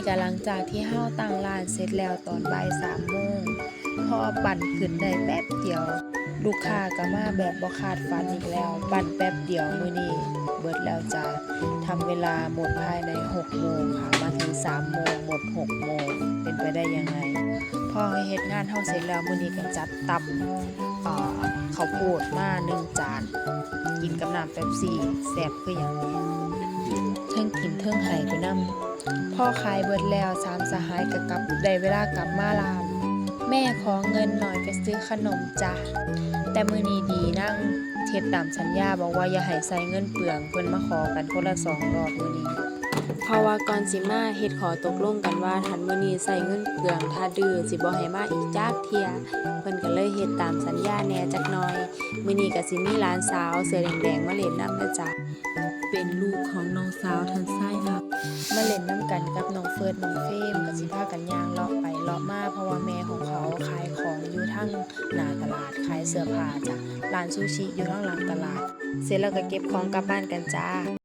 นี้ก็หลังจากที่เฮาตั้งร้านเสร็จแล้วตอนบ่ายสามโมงพอปั่นขึ้นได้แป๊บเดียว ลูกค้าก็มาแบบบ่คาดฝันอีกแล้ว ปั่นแป๊บเดียวมื้อนี้เบิดแล้วจ้าทำเวลาหมดภายใน6โมงค่ะมาถึง3โมงหมด6โมงเป็นไปได้ยังไง พอเฮ็ดงานเฮาเสร็จแล้วมื้อนี้ก็จัดตำเอ่อข้าวโพดมาหนึ่งจาน กินกับน้ำเป๊ปซี่แซ่บคือหยังนี้ งกินเทิงไห้ไปนำพ่อขายเบิดแล้วสามสหายก็กลับได้เวลากลับมาลาม แม่ขอเงินหน่อยไปซื้อขนมจ้ะแต่มือนี้ดีนั่งเทศตามสัญญาบอกว่าอย่าให้ใส่เงินเปลืองเพิ่นมาขอกันคนละสองรอบมือนี้เพราะว่าก่อนสิมาเฮ็ดขอตกลงกันว่าทันมือนี้ใส่เงินเปลืองถ้าดื้อสิบ่ให้มาอีกจักเทียเพิ่นก็เลยเฮ็ดตามสัญญาแหน่จักหน่อย มื้อนี้ก็สิมีหลานสาวเสื้อแดงๆมาเล่นนำเด้อจ้ะ เป็นลูกของน้องสาวทันไส้ครับมาเล่นน้ำกันกับน้องเฟิร์สน้องเฟมกับสิพากันย่างเลาะไปเลาะมาเพราะว่าแม่ของเขาขายของอยู่ทั้งหน้าตลาดขายเสื้อผ้าจ้ะร้านซูชิอยู่ทั้งหลังตลาด เสร็จแล้วก็เก็บของกลับบ้านกันจ้า